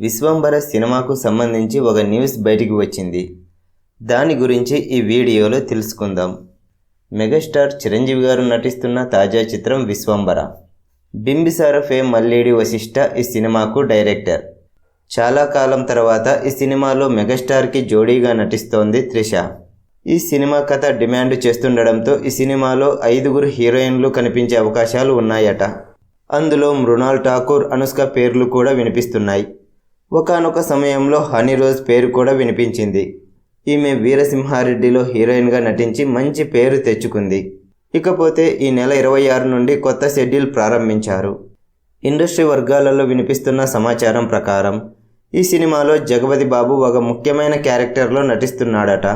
విశ్వంబర సినిమాకు సంబంధించి ఒక న్యూస్ బయటికి వచ్చింది. దాని గురించి ఈ వీడియోలో తెలుసుకుందాం. మెగాస్టార్ చిరంజీవి గారు నటిస్తున్న తాజా చిత్రం విశ్వంబర బింబిసార ఫేమ్ మల్లేడి వశిష్ఠ ఈ సినిమాకు డైరెక్టర్. చాలా కాలం తర్వాత ఈ సినిమాలో మెగాస్టార్కి జోడీగా నటిస్తోంది త్రిష. ఈ సినిమా కథ డిమాండ్ చేస్తుండడంతో ఈ సినిమాలో ఐదుగురు హీరోయిన్లు కనిపించే అవకాశాలు ఉన్నాయట. అందులో మృణాల్ ఠాకూర్ అనుష్క పేర్లు కూడా వినిపిస్తున్నాయి. ఒకానొక సమయంలో హనీ రోజ్ పేరు కూడా వినిపించింది. ఈమె వీరసింహారెడ్డిలో హీరోయిన్గా నటించి మంచి పేరు తెచ్చుకుంది. ఇకపోతే ఈ నెల ఇరవై ఆరు నుండి కొత్త షెడ్యూల్ ప్రారంభించారు. ఇండస్ట్రీ వర్గాలలో వినిపిస్తున్న సమాచారం ప్రకారం ఈ సినిమాలో జగపతి బాబు ఒక ముఖ్యమైన క్యారెక్టర్లో నటిస్తున్నాడట.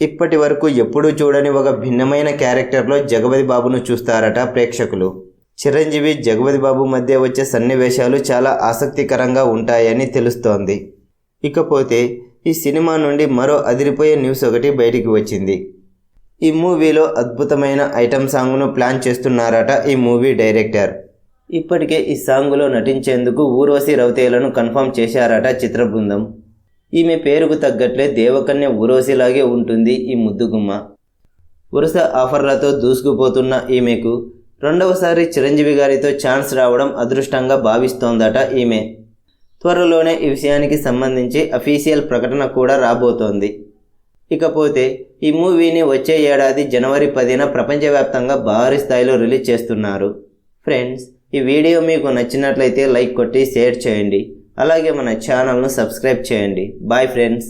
ఇప్పటి వరకు ఎప్పుడూ చూడని ఒక భిన్నమైన క్యారెక్టర్లో జగపతి బాబును చూస్తారట ప్రేక్షకులు. చిరంజీవి జగపతి బాబు మధ్య వచ్చే సన్నివేశాలు చాలా ఆసక్తికరంగా ఉంటాయని తెలుస్తోంది. ఇకపోతే ఈ సినిమా నుండి మరో అదిరిపోయే న్యూస్ ఒకటి బయటికి వచ్చింది. ఈ మూవీలో అద్భుతమైన ఐటమ్ సాంగ్ను ప్లాన్ చేస్తున్నారట ఈ మూవీ డైరెక్టర్. ఇప్పటికే ఈ సాంగులో నటించేందుకు ఊర్వశి రౌతేలను కన్ఫర్మ్ చేశారట చిత్ర బృందం ఈమె పేరుకు తగ్గట్లే దేవకన్య ఊర్వశిలాగే ఉంటుంది ఈ ముద్దుగుమ్మ. వరుస ఆఫర్లతో దూసుకుపోతున్న ఈమెకు రెండవసారి చిరంజీవి గారితో ఛాన్స్ రావడం అదృష్టంగా భావిస్తోందట ఈమె. త్వరలోనే ఈ విషయానికి సంబంధించి అఫీషియల్ ప్రకటన కూడా రాబోతోంది. ఇకపోతే ఈ మూవీని వచ్చే ఏడాది జనవరి పదిన ప్రపంచవ్యాప్తంగా భారీ స్థాయిలో రిలీజ్ చేస్తున్నారు. ఫ్రెండ్స్ ఈ వీడియో మీకు నచ్చినట్లయితే లైక్ కొట్టి షేర్ చేయండి. అలాగే మన ఛానల్ను సబ్స్క్రైబ్ చేయండి. Bye friends.